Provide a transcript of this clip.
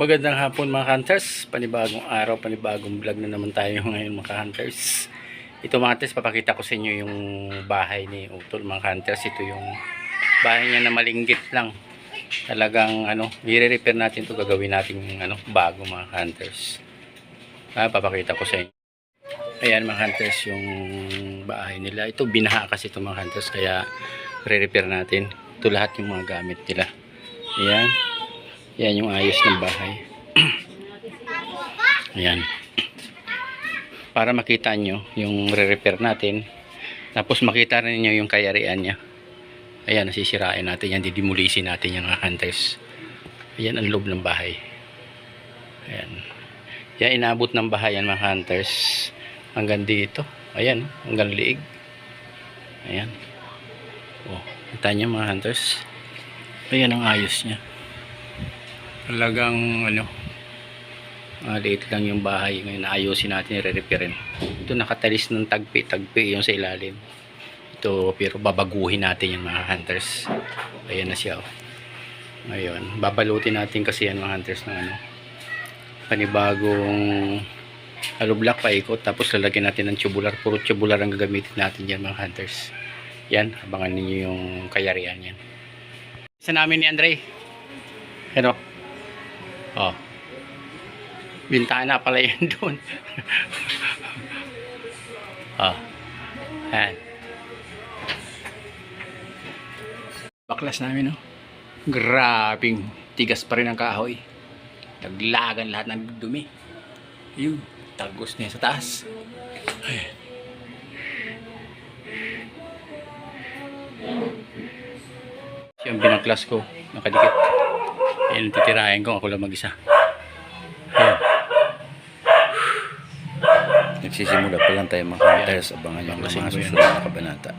Magandang hapon mga hunters, panibagong araw, panibagong vlog na naman tayo ngayon mga hunters. Ito mga hunters, papakita ko sa inyo yung bahay ni Utol mga hunters. Ito yung bahay niya na malinggit lang. Talagang ano, i-repair natin to gagawin natin ano, bago mga hunters. Ah, papakita ko sa inyo. Ayan mga hunters, yung bahay nila. Ito binaha kasi ito mga hunters, kaya re-repair natin. Ito lahat yung mga gamit nila. Ayan. Yan yung ayos ng bahay. Ayan. Para makita nyo yung re-repair natin. Tapos makita rin nyo yung kayarian niya. Ayan, nasisirain natin yan. Didimulisin natin yung hunters. Ayan ang loob ng bahay. Ayan. Yan, inabot ng bahay yan mga hunters. Hanggang dito. Ayan, hanggang liig. Ayan. Oh, kita nyo mga hunters. Ayan ang ayos niya talagang ano maliit lang yung bahay. Ngayon ayusin natin re-repairin. Ito nakatalis ng tagpi tagpi yung sa ilalim. Ito pero babaguhin natin yung mga hunters. Ayan na siya oh. ngayon babalutin natin kasi yan mga hunters ng ano panibagong hollow block paikot. Tapos lalagyan natin ng tubular. Puro tubular ang gagamitin natin yan mga hunters. Yan abangan ninyo yung kayarian yan. Isa namin ni Andre. Ano Oh. Bintana pala yan doon. oh. Ayan. Baklas namin, no? Grabing tigas pa rin ang kahoy. Naglagan lahat ng dumi. Yun. Tagos niya sa taas. Ayan. Yung binaklas ko, nakadikit. Ang titirahin ko, ako lang mag-isa. Ayan. Nagsisimula pa lang tayo mga hunters. Abangan nyo ang mga susunod na kabanata.